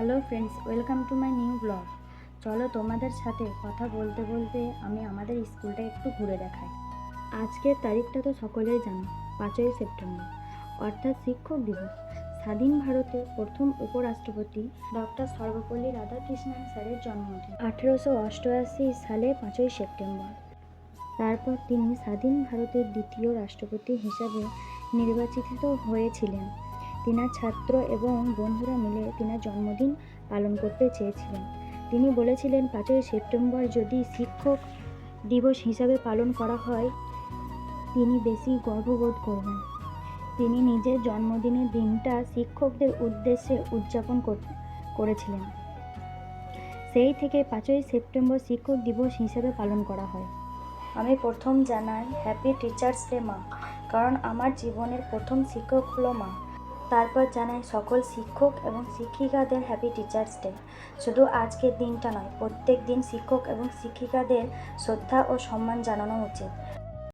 Hello friends, welcome to my new blog. চলো তোমাদের সাথে কথা বলতে বলতে আমি আমাদের স্কুলটা একটু ঘুরে দেখাই। আজকের তারিখটা তো সকলেই জানো, পাঁচই সেপ্টেম্বর। অর্থাৎ শিক্ষক দিবস। স্বাধীন ভারতের প্রথম উপরাষ্ট্রপতি ডক্টর সর্বপল্লী রাধাকৃষ্ণন স্যারের জন্মদিন, আঠেরোশো অষ্টআশি সালে পাঁচই সেপ্টেম্বর। তারপর তিনি স্বাধীন ভারতের দ্বিতীয় রাষ্ট্রপতি হিসাবে নির্বাচিত হয়েছিলেন। তিনার ছাত্র এবং বন্ধুরা মিলে তিনার জন্মদিন পালন করতে চেয়েছিলেন। তিনি বলেছিলেন, পাঁচই সেপ্টেম্বর যদি শিক্ষক দিবস হিসাবে পালন করা হয়, তিনি বেশি গর্ববোধ করবেন। তিনি নিজের জন্মদিনের দিনটা শিক্ষকদের উদ্দেশ্যে উদযাপন করেছিলেন। সেই থেকে পাঁচই সেপ্টেম্বর শিক্ষক দিবস হিসেবে পালন করা হয়। আমি প্রথম জানাই, হ্যাপি টিচার্স ডে, মা। কারণ আমার জীবনের প্রথম শিক্ষক হলো মা। তারপর জানাই সকল শিক্ষক এবং শিক্ষিকাদের হ্যাপি টিচার্স ডে শুধু আজকের দিনটা নয়, প্রত্যেক দিন শিক্ষক এবং শিক্ষিকাদের শ্রদ্ধা ও সম্মান জানানো উচিত।